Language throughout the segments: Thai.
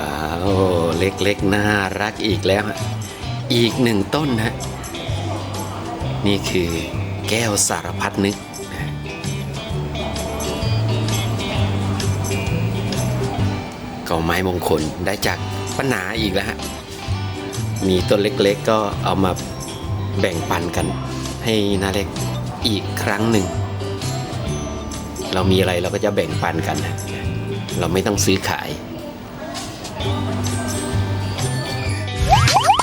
ว้าว เล็กๆ น่ารักอีกแล้ว อีกหนึ่งต้นฮะ นี่คือแก้วสารพัดนึก ก็ไม้มงคลได้จากปัญหาอีกแล้วฮะ มีต้นเล็กๆ ก็เอามาแบ่งปันกัน ให้นาเล็กอีกครั้งหนึ่ง เรามีอะไรเราก็จะแบ่งปันกัน เราไม่ต้องซื้อขาย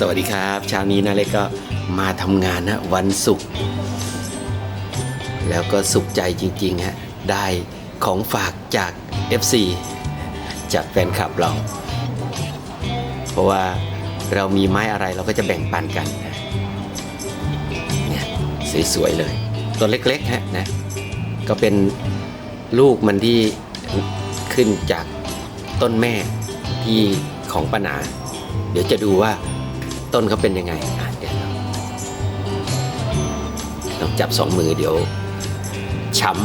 สวัสดีครับเช้านี้นาเล็กก็มาทำงานนะวันศุกร์แล้วก็สุขใจจริงๆฮะได้ของฝากจาก FC จากแฟนคลับเรา เพราะว่าเรามีไม้อะไรเราก็จะแบ่งปันกันนะเนี่ยสวยๆเลย ตัวเล็กๆฮะนะก็เป็นลูกมันที่ขึ้นจากต้นแม่ที่ของปานาเดี๋ยวจะดูว่า ต้นเขาเป็นยังไงอะเดี๋ยวต้องจับสองมือเดี๋ยว ช้ำ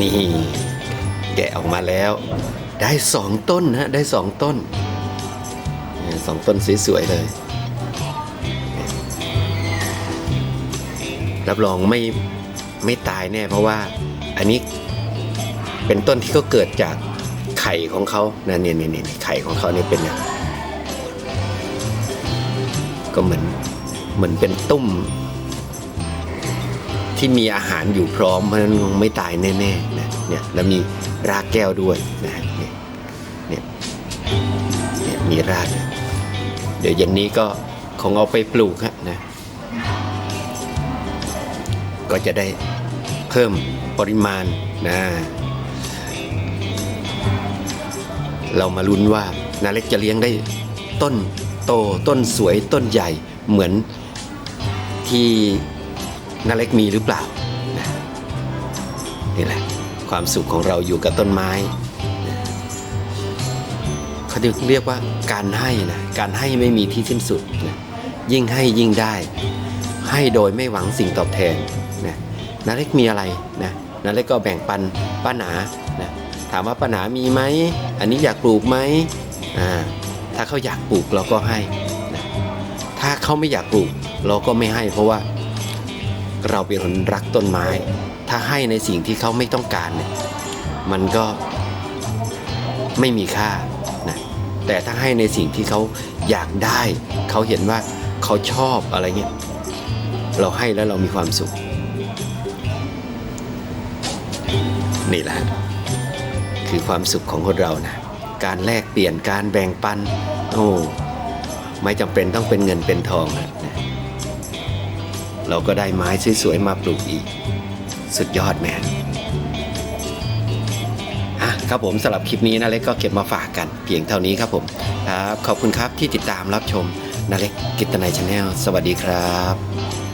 นี่แกะออกมาแล้ว ได้สองต้นนะได้สองต้นสองต้นสวยๆเลย รับรองไม่ไม่ตายแน่เพราะว่าอันนี้เป็นต้นที่เขาเกิดจากไข่ของเขานะเนี่ยเนี่ยเนี่ยไข่ของเขาเนี่ยเป็นอย่าง ก็เหมือนเหมือนเป็นตุ้มที่มีอาหารอยู่พร้อมเพราะนั้นคงไม่ตายแน่ๆนะเนี่ยแล้วมีรากแก้วด้วยนะฮะเนี่ยเนี่ยเนี่ยมีรากนะเดี๋ยวเย็นนี้ก็คงเอาไปปลูกฮะนะก็จะได้เพิ่มปริมาณนะเรามาลุ้นว่านาเล็กจะเลี้ยงได้ต้น โตต้นสวยต้นใหญ่เหมือนที่นาเล็กมีหรือเปล่านะนี่แหละความสุขของเราอยู่กับต้นไม้เขาเรียกว่าการให้นะการให้ไม่มีที่สิ้นสุดนะยิ่งให้ยิ่งได้ ให้โดยไม่หวังสิ่งตอบแทนนะนาเล็กมีอะไรนะนาเล็กก็แบ่งปันป้าหนานะถามว่าป้าหนามีไหมอันนี้อยากปลูกไหมอ่า ถ้าเขาอยากปลูกเราก็ให้นะถ้าเขาไม่อยากปลูกเราก็ไม่ให้ เพราะว่าเราเป็นคนรักต้นไม้ ถ้าให้ในสิ่งที่เขาไม่ต้องการเนี่ยมันก็ไม่มีค่านะแต่ถ้าให้ในสิ่งที่เขาอยากได้ เขาเห็นว่าเขาชอบอะไรเงี้ยเราให้แล้วเรามีความสุข นี่แหละ คือความสุขของคนเรานะ การแลกเปลี่ยนการแบ่งปัน โอ้ไม่จำเป็นต้องเป็นเงินเป็นทองนะเราก็ได้ไม้สวยๆมาปลูกอีก สุดยอดแมนอะครับผมสำหรับคลิปนี้นาเล็กก็เก็บมาฝากกันเพียงเท่านี้ครับผมครับขอบคุณครับที่ติดตามรับชมนาเล็กกิตนายชาแนลสวัสดีครับ